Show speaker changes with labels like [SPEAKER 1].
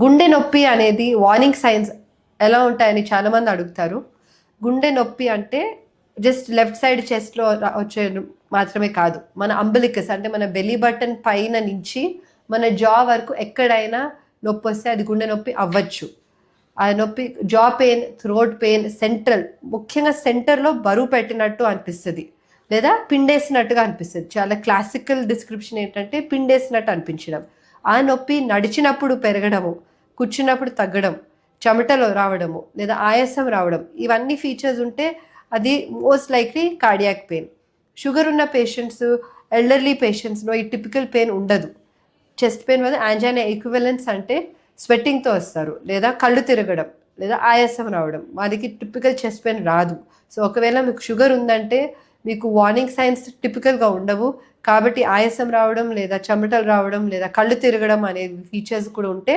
[SPEAKER 1] గుండె నొప్పి అనేది వార్నింగ్ సైన్స్ ఎలా ఉంటాయని చాలా మంది అడుగుతారు. గుండె నొప్పి అంటే జస్ట్ లెఫ్ట్ సైడ్ చెస్ట్లో వచ్చే మాత్రమే కాదు. మన అంబలికస్ అంటే మన బెలీ బటన్ పైన నుంచి మన జా వరకు ఎక్కడైనా నొప్పి వస్తే అది గుండె నొప్పి అవ్వచ్చు. ఆ నొప్పి జా పెయిన్ థ్రోట్ పెయిన్ సెంట్రల్ ముఖ్యంగా సెంటర్లో బరువు పెట్టినట్టు అనిపిస్తుంది. లేదా పిండేసినట్టుగా అనిపిస్తుంది. చాలా క్లాసికల్ డిస్క్రిప్షన్ ఏంటంటే పిండేసినట్టు అనిపించడం. ఆ నొప్పి నడిచినప్పుడు పెరగడము కూర్చున్నప్పుడు తగ్గడం చెమటలో రావడము లేదా ఆయాసం రావడం ఇవన్నీ ఫీచర్స్ ఉంటే అది most likely cardiac pain sugar ఉన్న పేషెంట్స్ ఎల్డర్లీ పేషెంట్స్లో ఈ టిపికల్ పెయిన్ ఉండదు. చెస్ట్ పెయిన్ వల్ల యాంజైనా ఈక్వివలెన్స్ అంటే స్వెట్టింగ్తో వస్తారు లేదా కళ్ళు తిరగడం లేదా ఆయాసం రావడం. వారికి టిపికల్ చెస్ట్ పెయిన్ రాదు. సో ఒకవేళ మీకు షుగర్ ఉందంటే మీకు వార్నింగ్ సైన్స్ టిపికల్గా ఉండవు. కాబట్టి ఆయాసం రావడం లేదా చెమటలు రావడం లేదా కళ్ళు తిరగడం అనే ఫీచర్స్ కూడా ఉంటే